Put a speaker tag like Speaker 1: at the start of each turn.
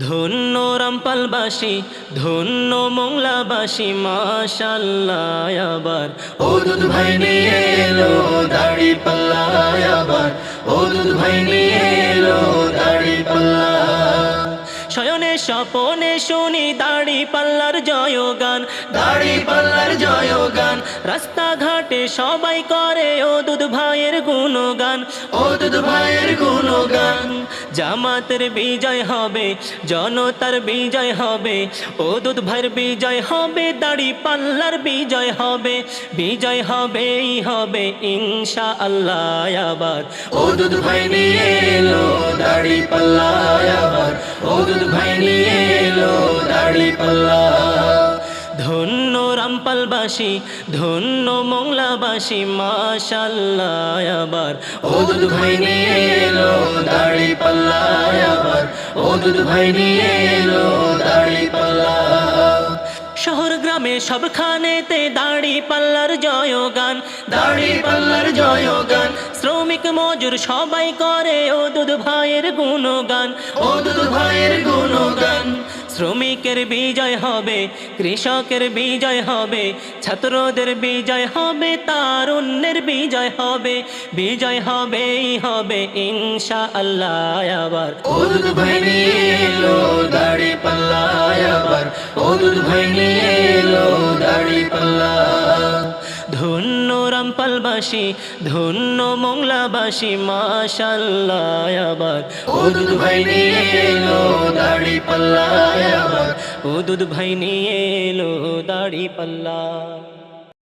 Speaker 1: ধন্য রামপালবাসী ধন্য মোংলাবাসী মাশাল্লাহ আবার।
Speaker 2: ও দুধ ভাই নিয়ে এলো দাড়ি পাল্লা আবার। ও দুধ ভাই নিয়ে এলো দাড়ি পাল্লা
Speaker 1: শয়নে স্বপনে শুনি দাড়ি পাল্লার জয়গান।
Speaker 2: দাড়ি পাল্লার জয়গান।
Speaker 1: রাস্তাঘাটে সবাই করে ও দুধ ভাইয়ের গুণগান।
Speaker 2: ও দুধ ভাইয়ের গুণগান।
Speaker 1: জামাতের বিজয় হবে জনতার বিজয় হবে ও দুধ ভাইয়ের বিজয় হবে দাড়ি পাল্লার বিজয় হবে বিজয় হবেই হবে ইনশা আল্লাহ আবার।
Speaker 2: ও দুধ ভাই নিয়ে এলো দাড়ি পাল্লা আবার। ও দুধ ভাই নিয়ে এলো দাড়ি পাল্লা
Speaker 1: রামপালবাসী ধন্য মোংলাবাসী মাশাল্লাহ আবার।
Speaker 2: ও দুধ ভাই নিয়ে এলো দাড়ি পাল্লা আবার। ও দুধ ভাই নিয়ে এলো দাড়ি পাল্লা
Speaker 1: শহর গ্রামে সবখানেতে দাড়ি পাল্লার জয়গান।
Speaker 2: দাড়ি পাল্লার জয়গান।
Speaker 1: শ্রমিক মজুর সবাই করে ও দুধ ভাইয়ের গুণগান।
Speaker 2: ও দুধ ভাইয়ের গুণগান।
Speaker 1: শ্রমিকের বিজয় হবে কৃষকের বিজয় হবে ছাত্রদের বিজয় হবে তারুণ্যের বিজয় হবে বিজয় হবেই হবে ইনশা আল্লাহ আবার।
Speaker 2: ও দুধ ভাই নিয়ে এলো দাড়ি পাল্লা আবার ও ভাই নিয়ে এলো দাড়ি পাল্লা
Speaker 1: ধন্য রামপালবাসী ধন্য মোংলাবাসী মাশাল্লাহ আবার।
Speaker 2: ও দুধ ভাই নিয়ে এলো পাল্লা
Speaker 1: ও দুধ ভাই নিয়ে এলো দাড়ি পাল্লা